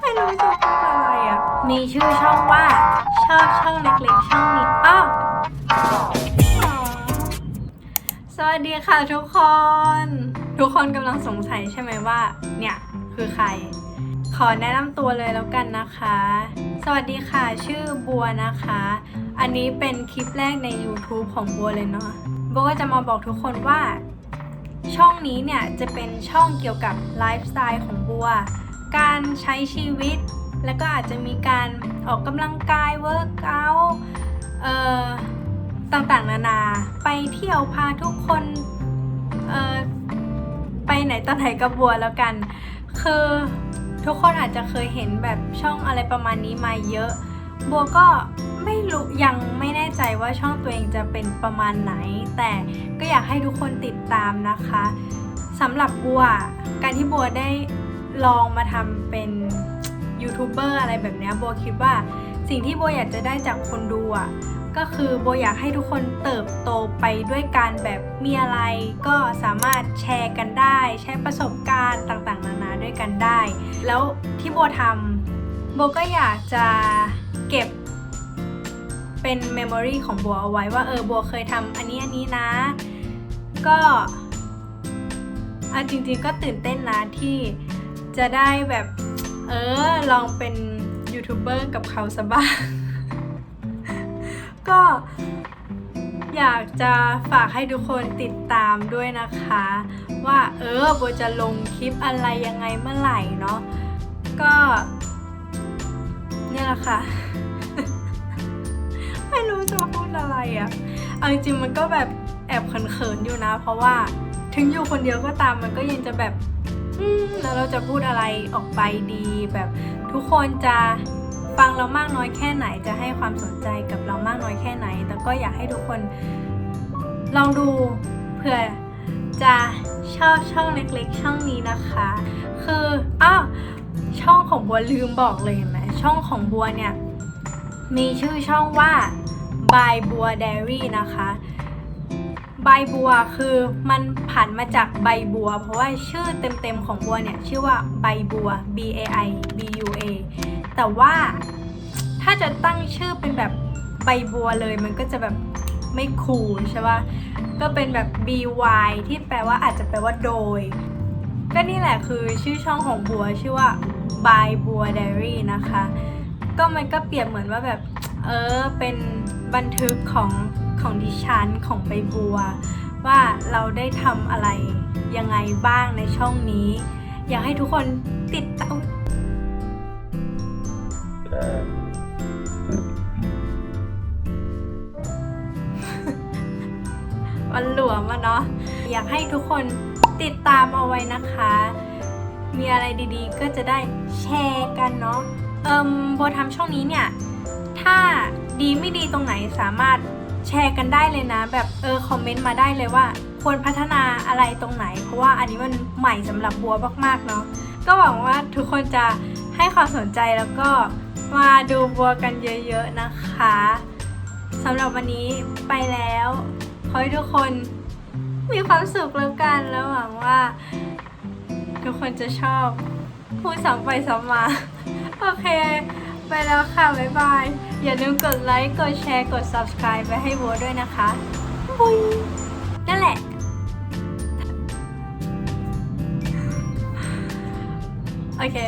ไม่รู้จะพูดอะไรอะ มีชื่อช่องว่าชอบช่องเล็กๆ ช่องนี้อ้าวอ๋อสวัสดีค่ะทุกคน ทุกคนกำลังสงสัยใช่ไหมว่า เนี่ย คือใคร ขอแนะนำตัวเลยแล้วกันนะคะ วัสดีค่ะ ชื่อบัวนะคะ อันนี้เป็นคลิปแรกใน YouTube ของบัวเลยเนาะบัวก็จะมาบอกทุกคนว่า ช่องนี้เนี่ย จะเป็นช่องเกี่ยวกับไลฟ์สไตล์ของบัว การใช้ชีวิต แล้วก็อาจจะมีการออกกำลังกายเวิร์กอัลเอ่อต่างๆ นานา ไปเที่ยวพาทุกคนไปไหนต่อไหนกับบัวแล้วกัน คือ ทุกคนอาจจะเคยเห็นแบบช่องอะไรประมาณนี้มาเยอะ บัวก็ไม่รู้ยังไม่แน่ใจว่าช่องตัวเองจะเป็นประมาณไหน แต่ก็อยากให้ทุกคนติดตามนะคะสำหรับบัว การที่บัวได้ลองมาทำเป็นยูทูบเบอร์อะไรแบบนี้บัวคิดว่าสิ่งที่บัวอยากจะได้จากคนดูอะ ก็คือโบอยากให้ทุกคนเติบโตไปด้วยการแบบมีอะไรก็สามารถแชร์กันได้ ใช้ประสบการณ์ต่างๆ นานาด้วยกันได้ แล้วที่โบทำโบก็อยากจะเก็บเป็นเมมโมรีของบัวเอาไว้ว่าเออบัวเคยทำอันนี้อันนี้นะ ก็อันจริงๆก็ตื่นเต้นนะที่จะได้แบบ เออลองเป็นยูทูบเบอร์กับเขาซะบ้าง ก็อยากจะฝากให้ทุกคนติดตามด้วยนะคะ ว่าเออโบจะลงคลิปอะไรยังไงเมื่อไหร่เนาะก็ เนี่ยแหละค่ะ ไม่รู้จะพูดอะไรอะ่ะเอาจริงมันก็แบบแอบเขินๆอยู่นะ เพราะว่าถึงอยู่คนเดียวก็ตามมันก็ยังจะแบบแล้วเราจะพูดอะไรออกไปดีแบบทุกคนจะ ฟังเรามากน้อยแค่ไหน จะให้ความสนใจกับเรามากน้อยแค่ไหน แต่ก็อยากให้ทุกคนลองดูเผื่อจะชอบช่องเล็กๆ ช่องนี้นะคะ คืออ้าวช่องของบัวลืมบอกเลยเห็นไหมช่องของบัวเนี่ย มีชื่อช่องว่า by บัว Diary นะคะใบบัวคือมันผันมาจากใบบัว เพราะว่าชื่อเต็มๆของบัวเนี่ย ชื่อว่าใบบัว B A I B U A แต่ว่าถ้าจะตั้งชื่อเป็นแบบใบบัวเลยมันก็จะแบบไม่คูลใช่ปะก็เป็นแบบ B Y ที่แปลว่าอาจจะแปลว่าโดย ก็นี่แหละคือชื่อช่องของบัวชื่อว่า by บัว Diary นะคะ ก็มันก็เปรียบเหมือนว่าแบบ เออ เป็นบันทึกของของดิฉันของใบบัว ว่าเราได้ทำอะไรยังไงบ้างในช่องนี้ อยากให้ทุกคนติดตาม มันหลวมอะเนาะอยากให้ทุกคนติดตามเอาไว้นะคะ มีอะไรดีๆ ก็จะได้แชร์กันเนาะเอิมโบทำช่องนี้เนี่ย ถ้าดีไม่ดีตรงไหนสามารถแชร์กันได้เลยนะ แบบเออคอมเมนต์มาได้เลยว่า ควรพัฒนาอะไรตรงไหน เพราะว่าอันนี้มันใหม่สำหรับบัวมากๆเนาะก็หวังว่าทุกคนจะให้ความสนใจแล้วก็ มาดูบัวกันเยอะๆนะคะสำหรับวันนี้ไปแล้ว ขอให้ทุกคนมีความสุขแล้วกันแล้วหวังว่า ทุกคนจะชอบพูดซ้ำไปซ้ำมา โอเค ไปแล้วค่ะ บ๊ายบาย อย่าลืมกดไลค์ กดแชร์ กด subscribe ไปให้บัวด้วยนะคะบุยนั่นแหละโอเค